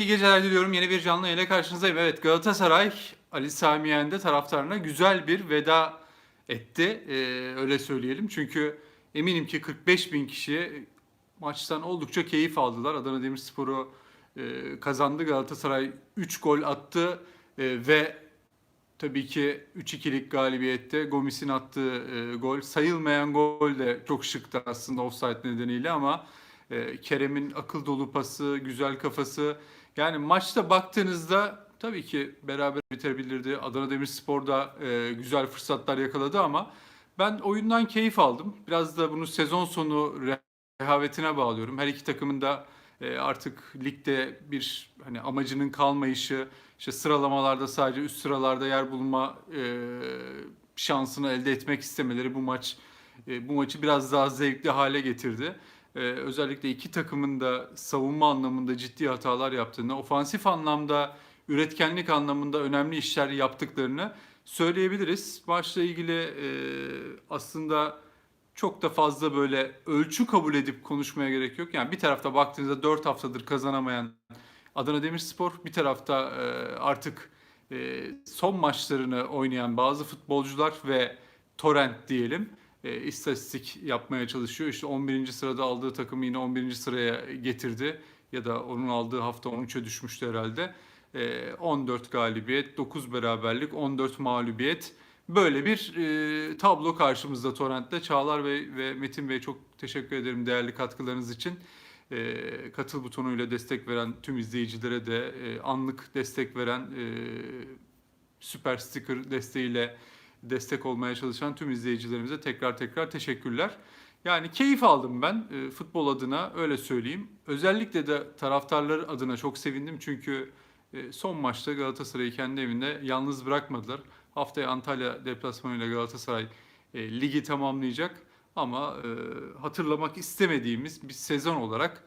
İyi geceler diliyorum. Yeni bir canlı yayına karşınızdayım. Evet Galatasaray Ali Sami Yen'de taraftarına güzel bir veda etti. Ee, öyle söyleyelim. Çünkü eminim ki 45 bin kişi maçtan oldukça keyif aldılar. Adana Demirspor'u e, kazandı. Galatasaray 3 gol attı E, ve tabii ki 3-2'lik galibiyette Gomis'in attığı e, gol sayılmayan gol de çok şıktı aslında offside nedeniyle ama e, Kerem'in akıl dolu pası, güzel kafası yani maçta baktığınızda tabii ki beraber bitebilirdi. Adana Demirspor da e, güzel fırsatlar yakaladı ama ben oyundan keyif aldım. Biraz da bunu sezon sonu rehavetine bağlıyorum. Her iki takımın da e, artık ligde bir hani amacının kalmayışı, işte sıralamalarda sadece üst sıralarda yer bulma e, şansını elde etmek istemeleri bu maç e, bu maçı biraz daha zevkli hale getirdi. E, özellikle iki takımın da savunma anlamında ciddi hatalar yaptığını, ofansif anlamda, üretkenlik anlamında önemli işler yaptıklarını söyleyebiliriz. Maçla ilgili e, aslında çok da fazla böyle ölçü kabul edip konuşmaya gerek yok. Yani bir tarafta baktığınızda 4 haftadır kazanamayan Adana Demirspor, bir tarafta e, artık e, son maçlarını oynayan bazı futbolcular ve Torrent diyelim e, istatistik yapmaya çalışıyor. İşte 11. sırada aldığı takımı yine 11. sıraya getirdi ya da onun aldığı hafta 13'e düşmüştü herhalde. E, 14 galibiyet, 9 beraberlik, 14 mağlubiyet. Böyle bir e, tablo karşımızda Torrent'te. Çağlar Bey ve Metin Bey çok teşekkür ederim değerli katkılarınız için. E, katıl butonuyla destek veren tüm izleyicilere de e, anlık destek veren e, süper sticker desteğiyle destek olmaya çalışan tüm izleyicilerimize tekrar tekrar teşekkürler. Yani keyif aldım ben e, futbol adına öyle söyleyeyim. Özellikle de taraftarlar adına çok sevindim çünkü e, son maçta Galatasaray'ı kendi evinde yalnız bırakmadılar. Haftaya Antalya deplasmanıyla Galatasaray e, ligi tamamlayacak ama e, hatırlamak istemediğimiz bir sezon olarak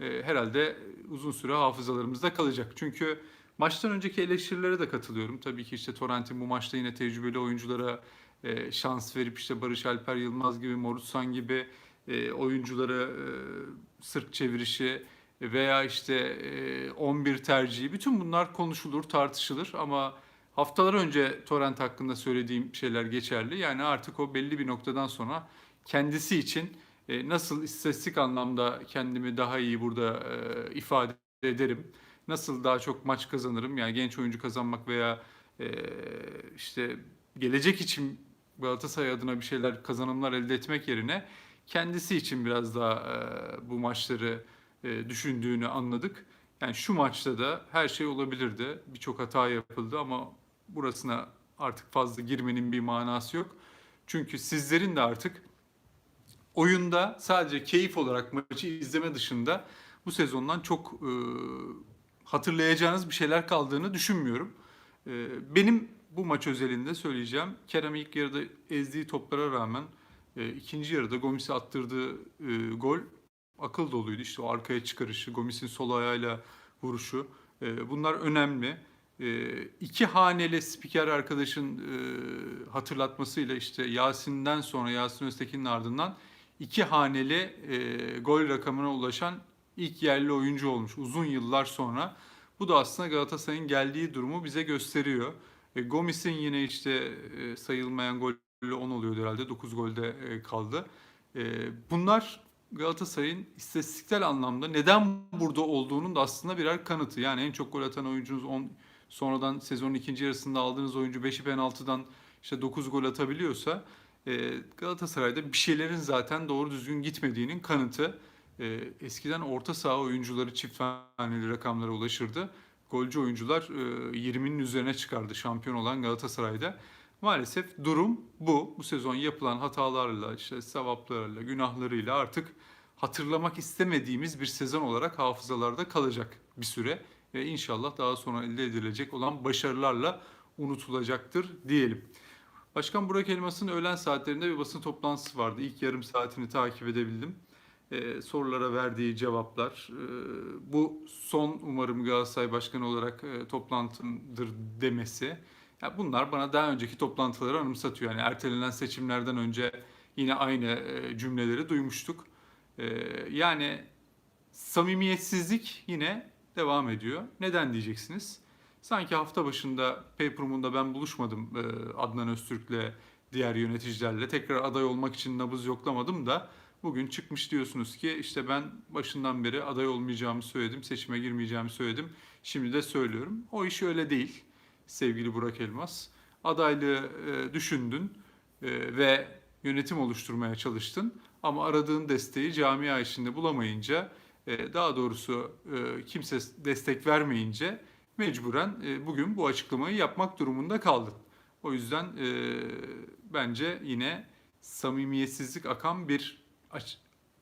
e, herhalde uzun süre hafızalarımızda kalacak. Çünkü maçtan önceki eleştirilere de katılıyorum. Tabii ki işte Torrent'in bu maçta yine tecrübeli oyunculara e, şans verip işte Barış Alper Yılmaz gibi, Morutsan gibi e, oyunculara e, sırt çevirişi veya işte e, 11 tercihi bütün bunlar konuşulur, tartışılır ama haftalar önce Torrent hakkında söylediğim şeyler geçerli. Yani artık o belli bir noktadan sonra kendisi için e, nasıl istatistik anlamda kendimi daha iyi burada e, ifade ederim, nasıl daha çok maç kazanırım yani genç oyuncu kazanmak veya e, işte gelecek için Galatasaray adına bir şeyler kazanımlar elde etmek yerine kendisi için biraz daha e, bu maçları e, düşündüğünü anladık. Yani şu maçta da her şey olabilirdi. Birçok hata yapıldı ama burasına artık fazla girmenin bir manası yok. Çünkü sizlerin de artık oyunda sadece keyif olarak maçı izleme dışında bu sezondan çok e, hatırlayacağınız bir şeyler kaldığını düşünmüyorum. E, benim bu maç özelinde söyleyeceğim. Kerem ilk yarıda ezdiği toplara rağmen e, ikinci yarıda Gomis'e attırdığı e, gol akıl doluydu. İşte o arkaya çıkarışı, Gomis'in sol ayağıyla vuruşu. E, bunlar önemli. İki haneli spiker arkadaşın hatırlatmasıyla işte Yasin'den sonra Yasin Öztekin'in ardından iki haneli gol rakamına ulaşan ilk yerli oyuncu olmuş uzun yıllar sonra. Bu da aslında Galatasaray'ın geldiği durumu bize gösteriyor. E, Gomis'in yine işte e, sayılmayan golü 10 oluyordu herhalde. 9 golde e, kaldı. E, bunlar Galatasaray'ın istatistiksel anlamda neden burada olduğunun da aslında birer kanıtı. Yani en çok gol atan oyuncunuz 10 sonradan sezonun ikinci yarısında aldığınız oyuncu 5'i penaltıdan işte 9 gol atabiliyorsa e, Galatasaray'da bir şeylerin zaten doğru düzgün gitmediğinin kanıtı. E, eskiden orta saha oyuncuları çift haneli rakamlara ulaşırdı. Golcü oyuncular e, 20'nin üzerine çıkardı şampiyon olan Galatasaray'da. Maalesef durum bu. Bu sezon yapılan hatalarla, işte sevaplarıyla, günahlarıyla artık hatırlamak istemediğimiz bir sezon olarak hafızalarda kalacak bir süre. Ve inşallah daha sonra elde edilecek olan başarılarla unutulacaktır diyelim. Başkan Burak Elmas'ın öğlen saatlerinde bir basın toplantısı vardı. İlk yarım saatini takip edebildim. Ee, sorulara verdiği cevaplar. Ee, bu son umarım Galatasaray Başkanı olarak e, toplantımdır demesi. Ya bunlar bana daha önceki toplantıları anımsatıyor. Yani ertelenen seçimlerden önce yine aynı e, cümleleri duymuştuk. Ee, yani samimiyetsizlik yine devam ediyor. Neden diyeceksiniz? Sanki hafta başında Papermoon'da ben buluşmadım e, Adnan Öztürk'le diğer yöneticilerle. Tekrar aday olmak için nabız yoklamadım da bugün çıkmış diyorsunuz ki işte ben başından beri aday olmayacağımı söyledim, seçime girmeyeceğimi söyledim. Şimdi de söylüyorum. O iş öyle değil sevgili Burak Elmas. Adaylığı e, düşündün e, ve yönetim oluşturmaya çalıştın. Ama aradığın desteği camia içinde bulamayınca, e, daha doğrusu e, kimse destek vermeyince mecburen e, bugün bu açıklamayı yapmak durumunda kaldın. O yüzden e, bence yine samimiyetsizlik akan bir aç-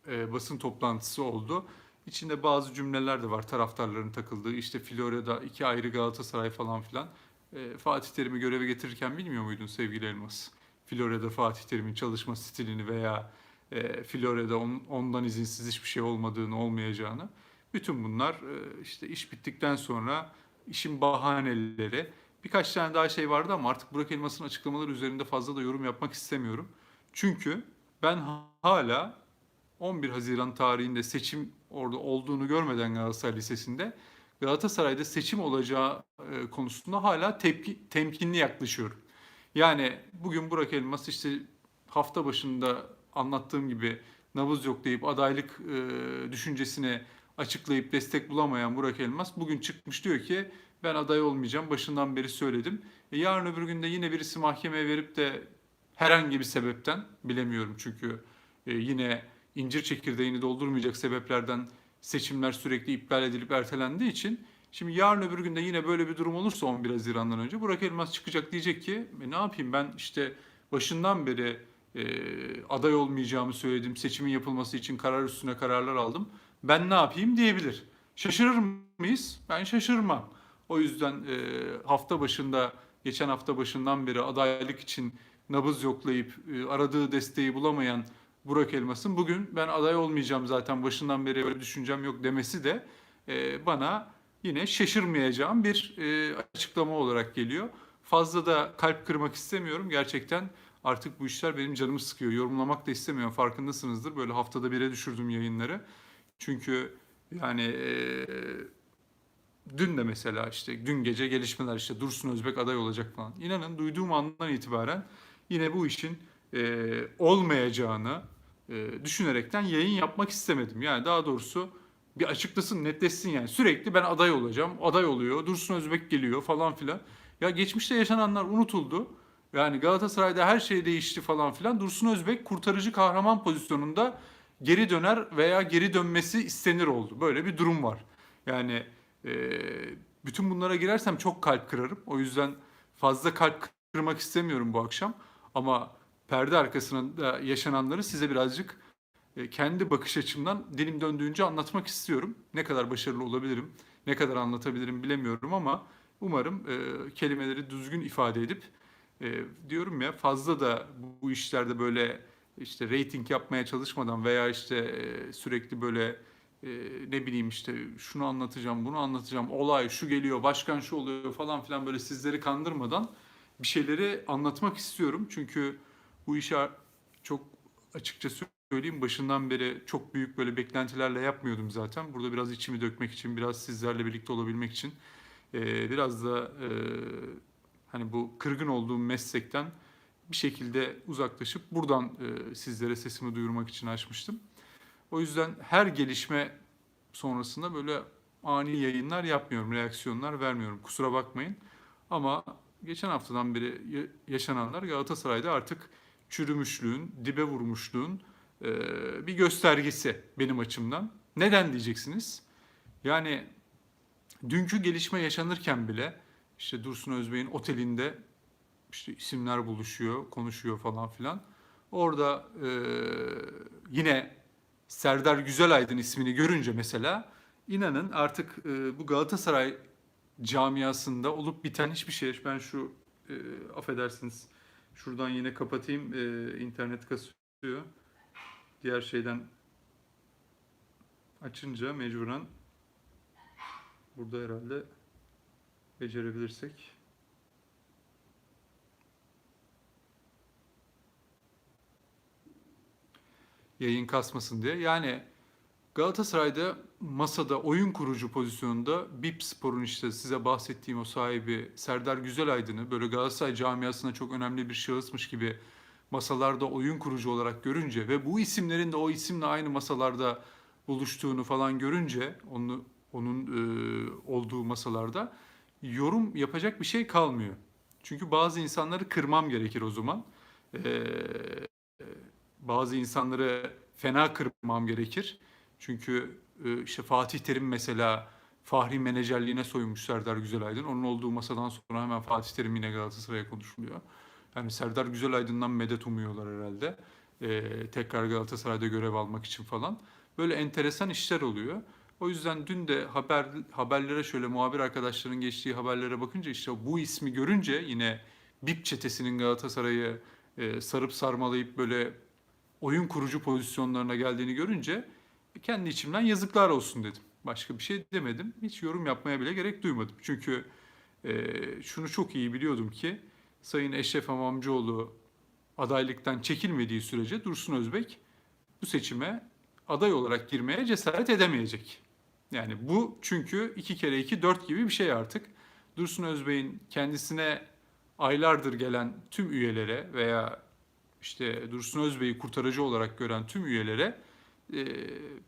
e, basın toplantısı oldu. İçinde bazı cümleler de var taraftarların takıldığı. İşte Florya'da iki ayrı Galatasaray falan filan. E, Fatih Terim'i göreve getirirken bilmiyor muydun sevgili Elmas? Florya'da Fatih Terim'in çalışma stilini veya e, Florya'da on- ondan izinsiz hiçbir şey olmadığını, olmayacağını. Bütün bunlar e, işte iş bittikten sonra işin bahaneleri. Birkaç tane daha şey vardı ama artık Burak Elmas'ın açıklamaları üzerinde fazla da yorum yapmak istemiyorum. Çünkü ben hala 11 Haziran tarihinde seçim orada olduğunu görmeden Galatasaray Lisesi'nde Galatasaray'da seçim olacağı e, konusunda hala tepki, temkinli yaklaşıyorum. Yani bugün Burak Elmas işte hafta başında anlattığım gibi nabız yok deyip adaylık e, düşüncesini açıklayıp destek bulamayan Burak Elmas bugün çıkmış diyor ki ben aday olmayacağım başından beri söyledim. E, yarın öbür günde yine birisi mahkemeye verip de herhangi bir sebepten bilemiyorum çünkü e, yine incir çekirdeğini doldurmayacak sebeplerden seçimler sürekli iptal edilip ertelendiği için şimdi yarın öbür günde yine böyle bir durum olursa 11 Haziran'dan önce Burak Elmas çıkacak diyecek ki e, ne yapayım ben işte başından beri e, aday olmayacağımı söyledim. Seçimin yapılması için karar üstüne kararlar aldım. Ben ne yapayım diyebilir. Şaşırır mıyız? Ben şaşırmam. O yüzden e, hafta başında, geçen hafta başından beri adaylık için nabız yoklayıp e, aradığı desteği bulamayan Burak Elmas'ın bugün ben aday olmayacağım zaten başından beri öyle bir düşüncem yok demesi de e, bana yine şaşırmayacağım bir e, açıklama olarak geliyor. Fazla da kalp kırmak istemiyorum. Gerçekten artık bu işler benim canımı sıkıyor. Yorumlamak da istemiyorum. Farkındasınızdır. Böyle haftada bire düşürdüm yayınları. Çünkü yani e, dün de mesela işte dün gece gelişmeler işte Dursun Özbek aday olacak falan. İnanın duyduğum andan itibaren yine bu işin e, olmayacağını e, düşünerekten yayın yapmak istemedim. Yani daha doğrusu bir açıklasın, netleşsin yani. Sürekli ben aday olacağım, aday oluyor, Dursun Özbek geliyor falan filan. Ya geçmişte yaşananlar unutuldu. Yani Galatasaray'da her şey değişti falan filan. Dursun Özbek kurtarıcı kahraman pozisyonunda geri döner veya geri dönmesi istenir oldu. Böyle bir durum var. Yani e, bütün bunlara girersem çok kalp kırarım. O yüzden fazla kalp kırmak istemiyorum bu akşam. Ama perde arkasında yaşananları size birazcık e, kendi bakış açımdan dilim döndüğünce anlatmak istiyorum. Ne kadar başarılı olabilirim, ne kadar anlatabilirim bilemiyorum ama umarım e, kelimeleri düzgün ifade edip e, diyorum ya fazla da bu işlerde böyle işte reyting yapmaya çalışmadan veya işte e, sürekli böyle e, ne bileyim işte şunu anlatacağım, bunu anlatacağım, olay şu geliyor, başkan şu oluyor falan filan böyle sizleri kandırmadan bir şeyleri anlatmak istiyorum. Çünkü bu işi çok açıkça söyleyeyim başından beri çok büyük böyle beklentilerle yapmıyordum zaten. Burada biraz içimi dökmek için, biraz sizlerle birlikte olabilmek için, biraz da hani bu kırgın olduğum meslekten bir şekilde uzaklaşıp buradan sizlere sesimi duyurmak için açmıştım. O yüzden her gelişme sonrasında böyle ani yayınlar yapmıyorum, reaksiyonlar vermiyorum. Kusura bakmayın. Ama geçen haftadan beri ya- yaşananlar Galatasaray'da artık çürümüşlüğün, dibe vurmuşluğun e, bir göstergesi benim açımdan. Neden diyeceksiniz? Yani dünkü gelişme yaşanırken bile işte Dursun Özbey'in otelinde işte isimler buluşuyor, konuşuyor falan filan. Orada e, yine Serdar Güzelaydın ismini görünce mesela inanın artık e, bu Galatasaray camiasında olup biten hiçbir şey. Ben şu e, affedersiniz şuradan yine kapatayım e, internet kasıyor. Diğer şeyden açınca mecburen burada herhalde becerebilirsek. Yayın kasmasın diye. Yani Galatasaray'da masada oyun kurucu pozisyonunda BIP Spor'un işte size bahsettiğim o sahibi Serdar Güzelaydın'ı böyle Galatasaray camiasına çok önemli bir şahısmış gibi masalarda oyun kurucu olarak görünce ve bu isimlerin de o isimle aynı masalarda buluştuğunu falan görünce onu onun e, olduğu masalarda yorum yapacak bir şey kalmıyor. Çünkü bazı insanları kırmam gerekir o zaman. E, bazı insanları fena kırmam gerekir. Çünkü e, işte Fatih Terim mesela Fahri menajerliğine soyunmuş Serdar Güzelaydın. Onun olduğu masadan sonra hemen Fatih Terim yine Galatasaray'a konuşuluyor. Yani Serdar Güzelaydın'dan medet umuyorlar herhalde. E, tekrar Galatasaray'da görev almak için falan. Böyle enteresan işler oluyor. O yüzden dün de haber haberlere şöyle muhabir arkadaşların geçtiği haberlere bakınca işte bu ismi görünce yine BIP çetesinin Galatasaray'ı e, sarıp sarmalayıp böyle oyun kurucu pozisyonlarına geldiğini görünce kendi içimden yazıklar olsun dedim. Başka bir şey demedim. Hiç yorum yapmaya bile gerek duymadım. Çünkü e, şunu çok iyi biliyordum ki Sayın Eşref Amamcıoğlu adaylıktan çekilmediği sürece Dursun Özbek bu seçime aday olarak girmeye cesaret edemeyecek. Yani bu çünkü iki kere iki dört gibi bir şey artık. Dursun Özbey'in kendisine aylardır gelen tüm üyelere veya işte Dursun Özbey'i kurtarıcı olarak gören tüm üyelere e,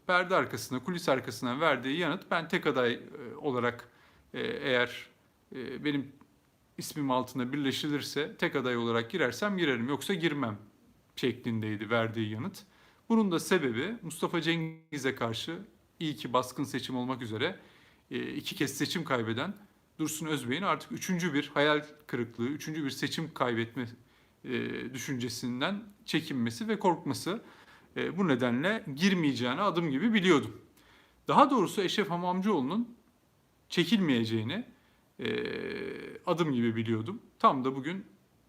perde arkasına, kulis arkasına verdiği yanıt ben tek aday e, olarak e, eğer e, benim ismim altına birleşilirse tek aday olarak girersem girerim yoksa girmem şeklindeydi verdiği yanıt. Bunun da sebebi Mustafa Cengiz'e karşı iyi ki baskın seçim olmak üzere e, iki kez seçim kaybeden Dursun Özbey'in artık üçüncü bir hayal kırıklığı, üçüncü bir seçim kaybetme e, düşüncesinden çekinmesi ve korkması. E, bu nedenle girmeyeceğini adım gibi biliyordum. Daha doğrusu Eşref Hamamcıoğlu'nun çekilmeyeceğini e, adım gibi biliyordum. Tam da bugün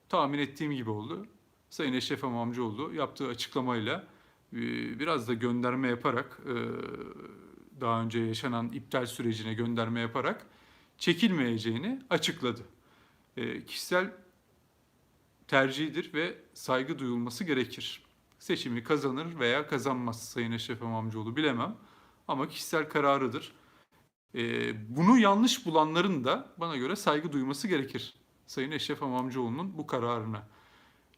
tahmin ettiğim gibi oldu. Sayın Eşref Hamamcıoğlu yaptığı açıklamayla e, biraz da gönderme yaparak e, daha önce yaşanan iptal sürecine gönderme yaparak çekilmeyeceğini açıkladı. E, kişisel tercihidir ve saygı duyulması gerekir. Seçimi kazanır veya kazanmaz Sayın Eşref İmamoğlu bilemem ama kişisel kararıdır. Ee, bunu yanlış bulanların da bana göre saygı duyması gerekir. Sayın Eşref İmamoğlu'nun bu kararına.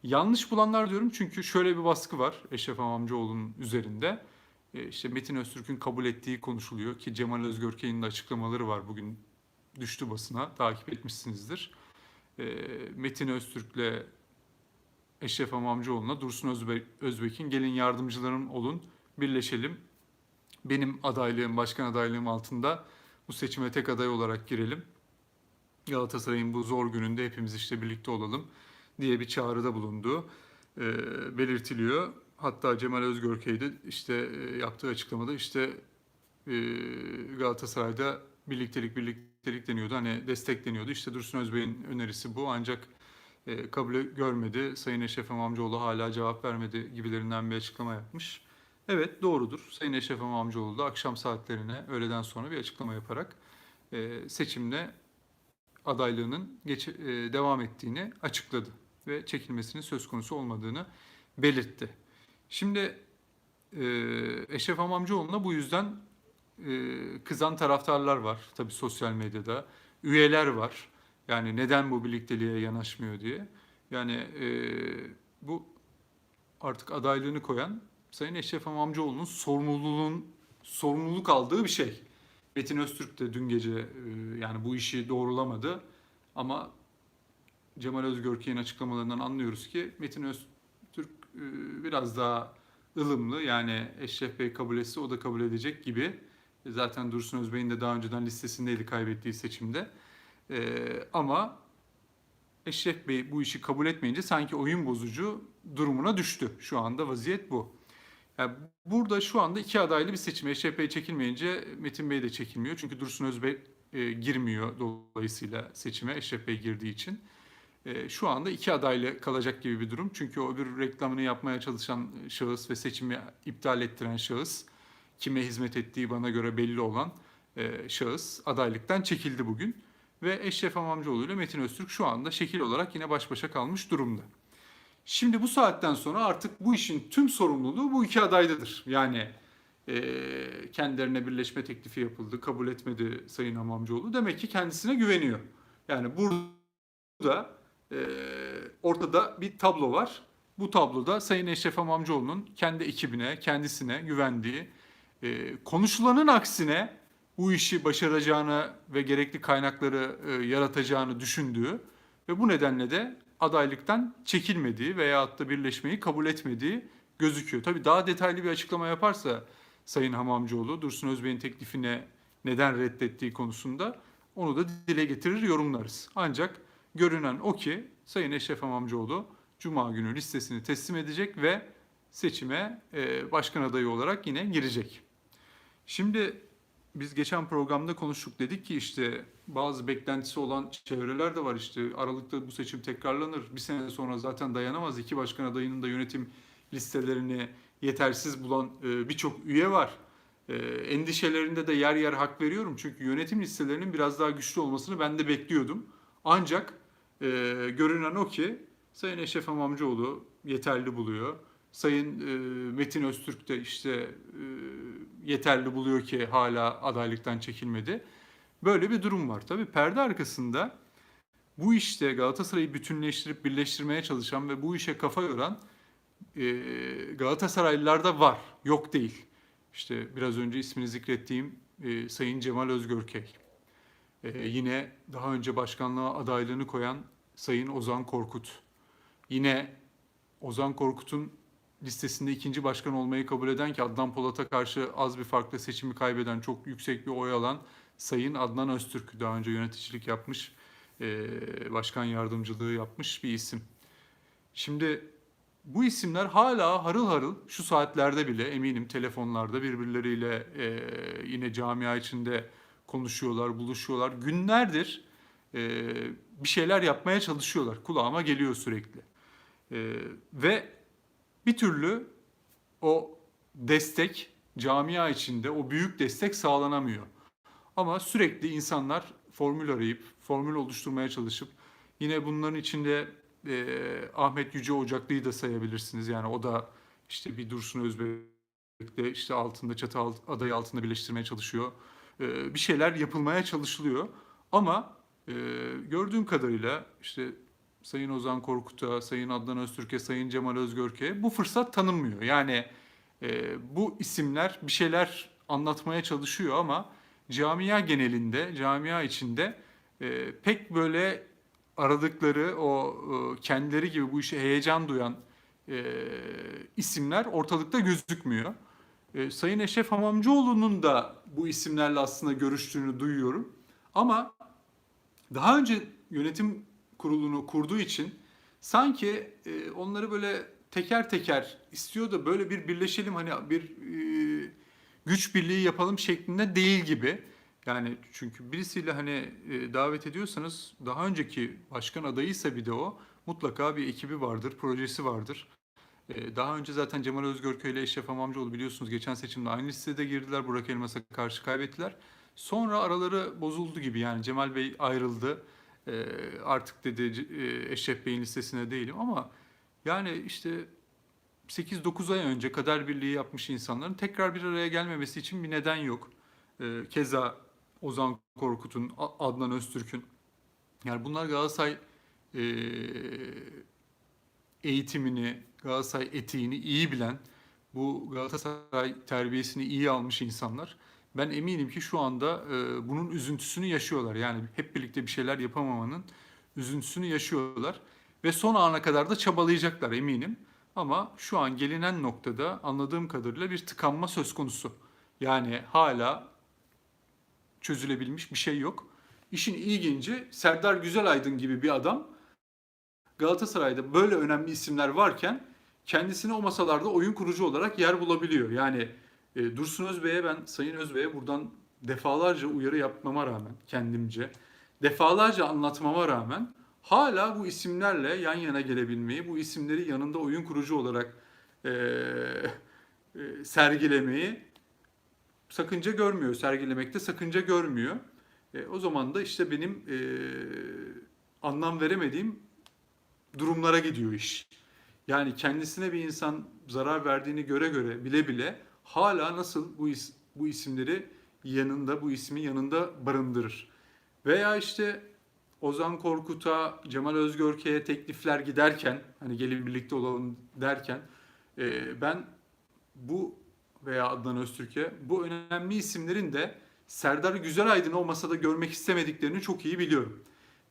Yanlış bulanlar diyorum çünkü şöyle bir baskı var Eşref İmamoğlu'nun üzerinde. Ee, işte Metin Öztürk'ün kabul ettiği konuşuluyor ki Cemal Özgörkey'in de açıklamaları var bugün düştü basına takip etmişsinizdir. Ee, Metin Öztürk'le Eşref Amamcıoğlu'na Dursun Özbek, Özbek'in gelin yardımcılarım olun, birleşelim. Benim adaylığım, başkan adaylığım altında bu seçime tek aday olarak girelim. Galatasaray'ın bu zor gününde hepimiz işte birlikte olalım diye bir çağrıda bulunduğu e, belirtiliyor. Hatta Cemal Özgörkey de işte e, yaptığı açıklamada işte e, Galatasaray'da birliktelik birliktelik deniyordu. Hani destek deniyordu. İşte Dursun Özbey'in önerisi bu. Ancak e, kabul görmedi. Sayın Eşref Amamcıoğlu hala cevap vermedi gibilerinden bir açıklama yapmış. Evet doğrudur. Sayın Eşref Amamcıoğlu da akşam saatlerine öğleden sonra bir açıklama yaparak e, seçimle adaylığının geç, e, devam ettiğini açıkladı ve çekilmesinin söz konusu olmadığını belirtti. Şimdi e, Eşref Amamcıoğlu'na bu yüzden e, kızan taraftarlar var tabii sosyal medyada. Üyeler var. Yani neden bu birlikteliğe yanaşmıyor diye. Yani e, bu artık adaylığını koyan Sayın Eşref Amamcıoğlu'nun sorumluluğun sorumluluk aldığı bir şey. Metin Öztürk de dün gece e, yani bu işi doğrulamadı ama Cemal Özgörkey'in açıklamalarından anlıyoruz ki Metin Öztürk e, biraz daha ılımlı yani Eşref Bey kabul etse o da kabul edecek gibi. Zaten Dursun Özbey'in de daha önceden listesindeydi kaybettiği seçimde. Ee, ama Eşref Bey bu işi kabul etmeyince sanki oyun bozucu durumuna düştü. Şu anda vaziyet bu. Yani burada şu anda iki adaylı bir seçim. Eşref Bey çekilmeyince Metin Bey de çekilmiyor. Çünkü Dursun Özbey e, girmiyor dolayısıyla seçime Eşref Bey girdiği için. E, şu anda iki adaylı kalacak gibi bir durum. Çünkü o bir reklamını yapmaya çalışan şahıs ve seçimi iptal ettiren şahıs kime hizmet ettiği bana göre belli olan e, şahıs adaylıktan çekildi bugün. Ve Eşref Amamcıoğlu ile Metin Öztürk şu anda şekil olarak yine baş başa kalmış durumda. Şimdi bu saatten sonra artık bu işin tüm sorumluluğu bu iki adaydadır. Yani e, kendilerine birleşme teklifi yapıldı. Kabul etmedi Sayın Hamamcıoğlu. Demek ki kendisine güveniyor. Yani burada e, ortada bir tablo var. Bu tabloda Sayın Eşref Hamamcıoğlu'nun kendi ekibine, kendisine güvendiği, e, konuşulanın aksine bu işi başaracağını ve gerekli kaynakları e, yaratacağını düşündüğü ve bu nedenle de adaylıktan çekilmediği veyahut da birleşmeyi kabul etmediği gözüküyor. Tabii daha detaylı bir açıklama yaparsa Sayın Hamamcıoğlu Dursun Özbey'in teklifine neden reddettiği konusunda onu da dile getirir yorumlarız. Ancak görünen o ki Sayın Eşref Hamamcıoğlu Cuma günü listesini teslim edecek ve seçime e, başkan adayı olarak yine girecek. Şimdi biz geçen programda konuştuk dedik ki işte bazı beklentisi olan çevreler de var işte Aralık'ta bu seçim tekrarlanır. Bir sene sonra zaten dayanamaz. İki başkan adayının da yönetim listelerini yetersiz bulan e, birçok üye var. E, endişelerinde de yer yer hak veriyorum. Çünkü yönetim listelerinin biraz daha güçlü olmasını ben de bekliyordum. Ancak e, görünen o ki Sayın Eşref Amamcıoğlu yeterli buluyor. Sayın e, Metin Öztürk de işte e, yeterli buluyor ki hala adaylıktan çekilmedi. Böyle bir durum var. Tabii perde arkasında bu işte Galatasaray'ı bütünleştirip birleştirmeye çalışan ve bu işe kafa yoran e, Galatasaraylılar var. Yok değil. İşte biraz önce ismini zikrettiğim e, Sayın Cemal Özgörkey. E, yine daha önce başkanlığa adaylığını koyan Sayın Ozan Korkut. Yine Ozan Korkut'un listesinde ikinci başkan olmayı kabul eden ki Adnan Polat'a karşı az bir farkla seçimi kaybeden çok yüksek bir oy alan Sayın Adnan Öztürk daha önce yöneticilik yapmış, e, başkan yardımcılığı yapmış bir isim. Şimdi bu isimler hala harıl harıl şu saatlerde bile eminim telefonlarda birbirleriyle e, yine camia içinde konuşuyorlar, buluşuyorlar. Günlerdir e, bir şeyler yapmaya çalışıyorlar. Kulağıma geliyor sürekli. Ve bir türlü o destek camia içinde o büyük destek sağlanamıyor. Ama sürekli insanlar formül arayıp, formül oluşturmaya çalışıp yine bunların içinde e, Ahmet Yüce Ocaklı'yı da sayabilirsiniz. Yani o da işte bir Dursun Özbek'le işte altında çatı alt, adayı altında birleştirmeye çalışıyor. E, bir şeyler yapılmaya çalışılıyor. Ama e, gördüğüm kadarıyla işte Sayın Ozan Korkut'a, Sayın Adnan Öztürk'e, Sayın Cemal Özgörk'e bu fırsat tanınmıyor. Yani e, bu isimler bir şeyler anlatmaya çalışıyor ama camia genelinde, camia içinde e, pek böyle aradıkları o e, kendileri gibi bu işe heyecan duyan e, isimler ortalıkta gözükmüyor. E, Sayın Eşref Hamamcıoğlu'nun da bu isimlerle aslında görüştüğünü duyuyorum. Ama daha önce yönetim kurulunu kurduğu için sanki e, onları böyle teker teker istiyor da böyle bir birleşelim hani bir e, güç birliği yapalım şeklinde değil gibi. Yani çünkü birisiyle hani e, davet ediyorsanız daha önceki başkan adayıysa bir de o mutlaka bir ekibi vardır, projesi vardır. E, daha önce zaten Cemal Özgörköy ile Eşref Amamcıoğlu biliyorsunuz geçen seçimde aynı listede girdiler. Burak Elmas'a karşı kaybettiler. Sonra araları bozuldu gibi yani Cemal Bey ayrıldı. E, artık dedi e, Eşref Bey'in listesine değilim ama yani işte 8-9 ay önce kader birliği yapmış insanların tekrar bir araya gelmemesi için bir neden yok. E, keza Ozan Korkut'un, Adnan Öztürk'ün. Yani bunlar Galatasaray e, eğitimini, Galatasaray etiğini iyi bilen, bu Galatasaray terbiyesini iyi almış insanlar. Ben eminim ki şu anda e, bunun üzüntüsünü yaşıyorlar. Yani hep birlikte bir şeyler yapamamanın üzüntüsünü yaşıyorlar. Ve son ana kadar da çabalayacaklar eminim. Ama şu an gelinen noktada anladığım kadarıyla bir tıkanma söz konusu. Yani hala çözülebilmiş bir şey yok. İşin ilginci Serdar Güzelaydın gibi bir adam Galatasaray'da böyle önemli isimler varken kendisine o masalarda oyun kurucu olarak yer bulabiliyor. Yani e, Dursun Özbey'e ben Sayın Özbey'e buradan defalarca uyarı yapmama rağmen kendimce defalarca anlatmama rağmen hala bu isimlerle yan yana gelebilmeyi, bu isimleri yanında oyun kurucu olarak e, e, sergilemeyi sakınca görmüyor, sergilemekte sakınca görmüyor. E, o zaman da işte benim e, anlam veremediğim durumlara gidiyor iş. Yani kendisine bir insan zarar verdiğini göre göre bile bile hala nasıl bu is- bu isimleri yanında bu ismi yanında barındırır. Veya işte Ozan Korkut'a, Cemal Özgörke'ye teklifler giderken hani gelin birlikte olalım derken e, ben bu veya Adnan Öztürk'e bu önemli isimlerin de Serdar Güzelaydın o masada görmek istemediklerini çok iyi biliyorum.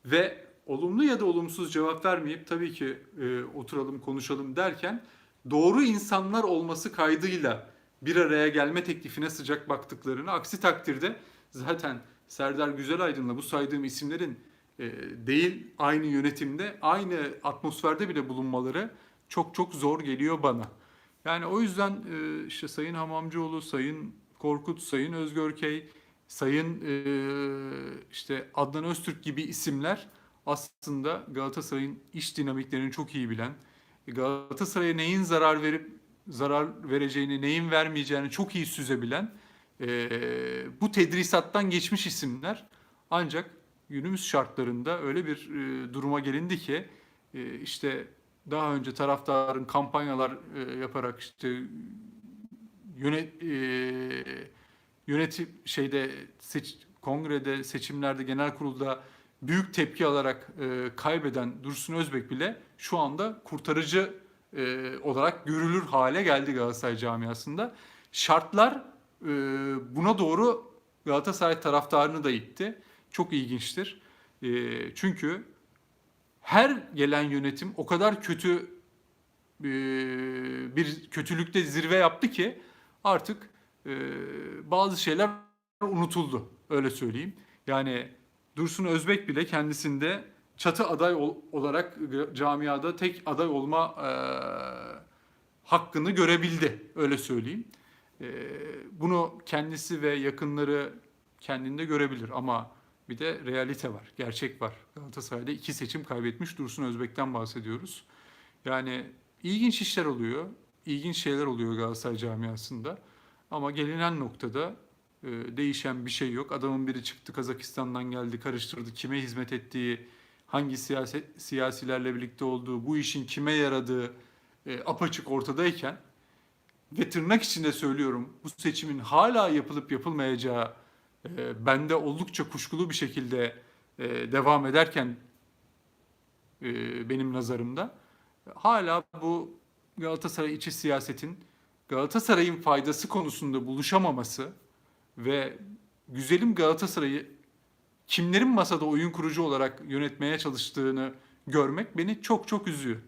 Ve olumlu ya da olumsuz cevap vermeyip tabii ki e, oturalım konuşalım derken doğru insanlar olması kaydıyla bir araya gelme teklifine sıcak baktıklarını aksi takdirde zaten Serdar Güzelaydın'la bu saydığım isimlerin e, değil aynı yönetimde aynı atmosferde bile bulunmaları çok çok zor geliyor bana. Yani o yüzden e, işte Sayın Hamamcıoğlu, Sayın Korkut, Sayın Özgörkey, Sayın e, işte Adnan Öztürk gibi isimler aslında Galatasaray'ın iş dinamiklerini çok iyi bilen, Galatasaray'a neyin zarar verip zarar vereceğini, neyin vermeyeceğini çok iyi süzebilen e, bu tedrisattan geçmiş isimler. Ancak günümüz şartlarında öyle bir e, duruma gelindi ki e, işte daha önce taraftarın kampanyalar e, yaparak işte yönet e, yönetim şeyde seç, kongrede seçimlerde genel kurulda büyük tepki alarak e, kaybeden Dursun Özbek bile şu anda kurtarıcı e, olarak görülür hale geldi Galatasaray camiasında. Şartlar e, buna doğru Galatasaray taraftarını da itti. Çok ilginçtir. E, çünkü her gelen yönetim o kadar kötü e, bir kötülükte zirve yaptı ki artık e, bazı şeyler unutuldu. Öyle söyleyeyim. Yani Dursun Özbek bile kendisinde çatı aday ol- olarak camiada tek aday olma e, hakkını görebildi. Öyle söyleyeyim. E, bunu kendisi ve yakınları kendinde görebilir ama bir de realite var, gerçek var. Galatasaray'da iki seçim kaybetmiş Dursun Özbek'ten bahsediyoruz. Yani ilginç işler oluyor, ilginç şeyler oluyor Galatasaray camiasında. Ama gelinen noktada e, değişen bir şey yok. Adamın biri çıktı Kazakistan'dan geldi, karıştırdı. Kime hizmet ettiği, hangi siyaset siyasilerle birlikte olduğu, bu işin kime yaradığı e, apaçık ortadayken ve tırnak içinde söylüyorum bu seçimin hala yapılıp yapılmayacağı e, bende oldukça kuşkulu bir şekilde e, devam ederken e, benim nazarımda hala bu Galatasaray içi siyasetin Galatasaray'ın faydası konusunda buluşamaması ve güzelim Galatasaray'ı kimlerin masada oyun kurucu olarak yönetmeye çalıştığını görmek beni çok çok üzüyor.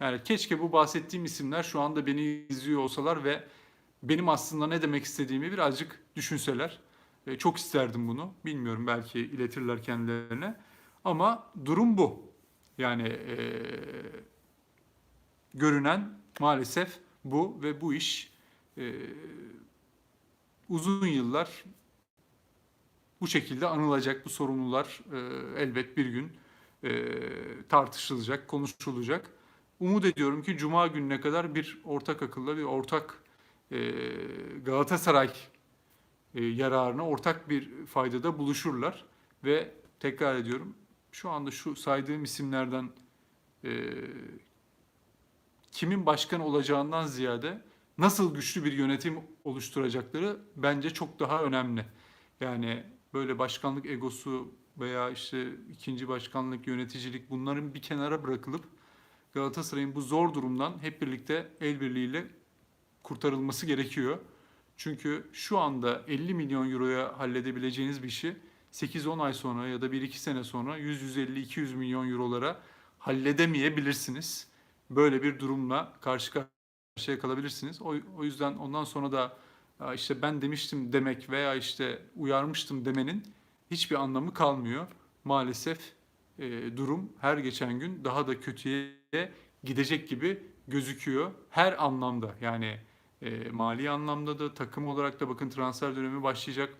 Yani keşke bu bahsettiğim isimler şu anda beni izliyor olsalar ve benim aslında ne demek istediğimi birazcık düşünseler. E, Çok isterdim bunu. Bilmiyorum belki iletirler kendilerine. Ama durum bu. Yani e, görünen maalesef bu ve bu iş e, uzun yıllar bu şekilde anılacak. Bu sorumlular e, elbet bir gün e, tartışılacak, konuşulacak. Umut ediyorum ki Cuma gününe kadar bir ortak akılla, bir ortak e, Galatasaray e, yararına ortak bir faydada buluşurlar. Ve tekrar ediyorum şu anda şu saydığım isimlerden e, kimin başkan olacağından ziyade nasıl güçlü bir yönetim oluşturacakları bence çok daha önemli. Yani böyle başkanlık egosu veya işte ikinci başkanlık, yöneticilik bunların bir kenara bırakılıp Galatasaray'ın bu zor durumdan hep birlikte el birliğiyle kurtarılması gerekiyor. Çünkü şu anda 50 milyon euroya halledebileceğiniz bir işi 8-10 ay sonra ya da 1-2 sene sonra 100-150-200 milyon eurolara halledemeyebilirsiniz. Böyle bir durumla karşı karşıya kalabilirsiniz. O, o yüzden ondan sonra da "Ya işte ben demiştim demek veya işte uyarmıştım demenin hiçbir anlamı kalmıyor. Maalesef e, durum her geçen gün daha da kötüye gidecek gibi gözüküyor. Her anlamda yani e, mali anlamda da takım olarak da bakın transfer dönemi başlayacak.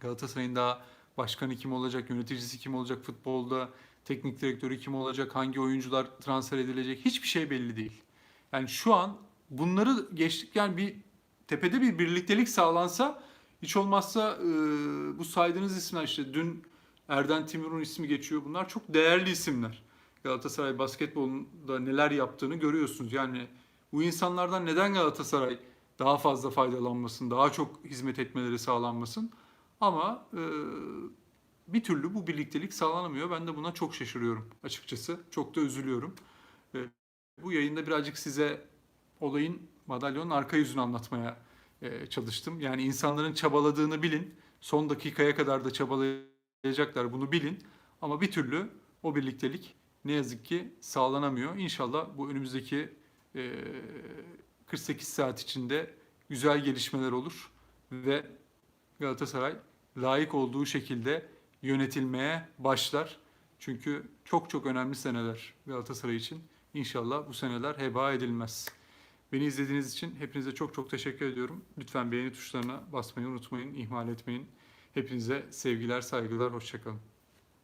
Galatasaray'ın daha başkanı kim olacak, yöneticisi kim olacak futbolda, teknik direktörü kim olacak, hangi oyuncular transfer edilecek hiçbir şey belli değil. Yani şu an bunları geçtik yani bir tepede bir birliktelik sağlansa hiç olmazsa e, bu saydığınız isimler işte dün Erden Timur'un ismi geçiyor. Bunlar çok değerli isimler. Galatasaray basketbolunda neler yaptığını görüyorsunuz. Yani bu insanlardan neden Galatasaray daha fazla faydalanmasın, daha çok hizmet etmeleri sağlanmasın. Ama e, bir türlü bu birliktelik sağlanamıyor. Ben de buna çok şaşırıyorum açıkçası. Çok da üzülüyorum. E, bu yayında birazcık size olayın madalyonun arka yüzünü anlatmaya e, çalıştım. Yani insanların çabaladığını bilin. Son dakikaya kadar da çabalayacaklar bunu bilin. Ama bir türlü o birliktelik ne yazık ki sağlanamıyor. İnşallah bu önümüzdeki e, 48 saat içinde güzel gelişmeler olur ve Galatasaray layık olduğu şekilde yönetilmeye başlar. Çünkü çok çok önemli seneler Galatasaray için. İnşallah bu seneler heba edilmez. Beni izlediğiniz için hepinize çok çok teşekkür ediyorum. Lütfen beğeni tuşlarına basmayı unutmayın, ihmal etmeyin. Hepinize sevgiler, saygılar, hoşçakalın.